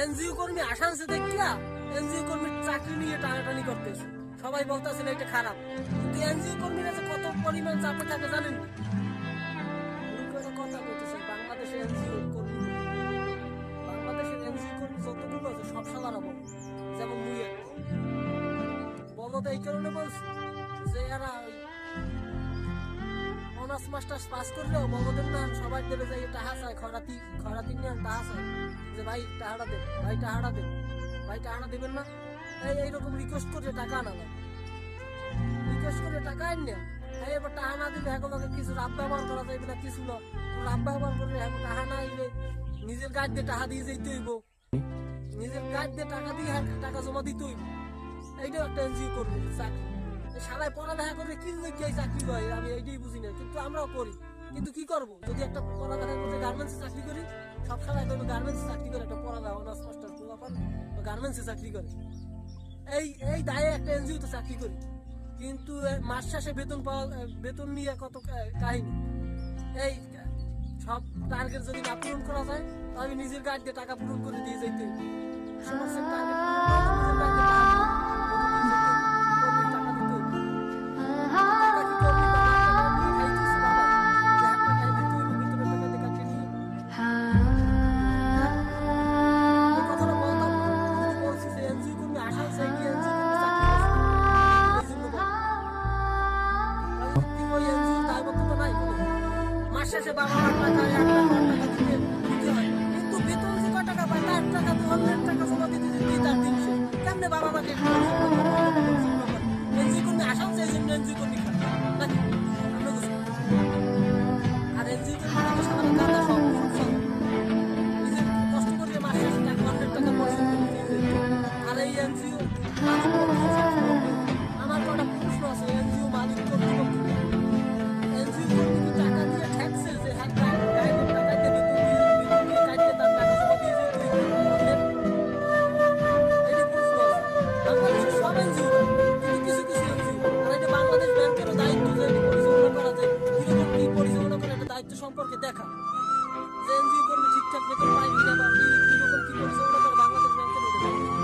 NGO কর্মী আসানসে দেখিয়া NGO কর্মীর চাকরি নিয়ে টানাটানি করতেছে সবাই বলতেছেন এটা খারাপ কিন্তু এনজিও কর্মীরা যে কত পরিমাণ চাপে থাকে জানেন? কথা বলতেছে বাংলাদেশের এনজিও কর্মী বাংলাদেশের এনজিও কর্মী যতগুলো আছে, সব বল যেমন মুই। বলো এই কারণে বলছি যে এরা অনার্স মাস্টার্স পাস করলেও বলদের না সবাই দেবে যাই টাহা চায় খরাতি খরাতি নিয়ে টাহা চায় যে, ভাই, টাহাটা দেন ভাই, টাহাটা দেন ভাই, টাহাটা দেবেন না? এই, এইরকম রিকোয়েস্ট করে টাকা না রিকোয়েস্ট করে টাকা আন না এই এবার টাহা না দিলে এখন ওকে কিছু রাব ব্যবহার করা যাইবে না, কিছু না। রাব ব্যবহার করলে এখন টাহা না আইলে নিজের গাছ দিয়ে টাকা দিয়ে যেতে হইব। নিজের গাছ দিয়ে টাকা দিয়ে টাকা জমা দিতে হইব। এইটাও একটা এনজিও করব, চাকরি করে কি দেখি চাকরি হয়, আমি এইটাই বুঝি না। কিন্তু আমরাও করি। কিন্তু কি করব? যদি একটা পড়ালেখা করে গার্মেন্টসে চাকরি করি, সব খেলায় করব গার্মেন্টসে চাকরি করে একটা পড়ালেখা অনার্স মাস্টার পোলাপান গার্মেন্টসে চাকরি করে। এই এই দায়ে একটা এনজিওতে চাকরি করি। কিন্তু মাস শেষে বেতন পাওয়া বেতন নিয়ে কত কাহিনী। এই, সব টার্গেট যদি না পূরণ করা যায়, তাহলে নিজের গাড়ি দিয়ে টাকা পূরণ করে দিয়ে যাইতে হইব। সমস্ত শেষে বাবা মার টাকা এক লাখ টাকা দিতে দিতে হয়। কিন্তু বেতন যে টাকা পায়? তার টাকা দু হাজার টাকা জমা দিতে দিতে তার দিন কেমনে বাবা মাকে দেখা যে এনজিও কর্মী ঠিকঠাক বেতন পায় কিনা বা কি কীরকম কি পরিচালনা করে বাংলাদেশ ওদের দায়িত্ব।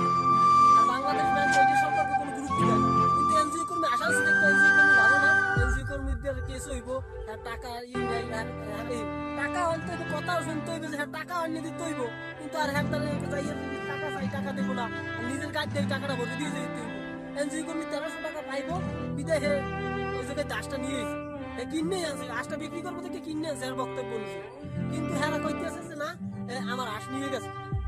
আর বাংলাদেশ ব্যাংক এইটি সম্পর্কে কোনো গুরুত্ব দেয়। কিন্তু এনজিও কর্মী আশা আছে দেখতে এনজিও কর্মী ভালো না। এনজিও কর্মীদের কেস হইব আর টাকা ই নেই আর আর টাকা আনতে হইব কথাও শুনতে হইবে যে হ্যাঁ টাকা আনিয়ে দিতে হইব। কিন্তু আর হ্যাঁ তাহলে টাকা চাই, টাকা দেবো না। নিজের কাজ দিয়ে টাকাটা ভরে দিয়ে যেতে হইব। এনজিও কর্মী তেরোশো টাকা পাইবো বিদায় হে ওই জায়গায় দাসটা নিয়ে কিনে আছে হাঁসটা বিক্রি করব থেকে কিনে আছে আর বক্তব্য কিন্তু হ্যাঁ কইতে আছে না আমার হাঁস নিয়ে গেছে।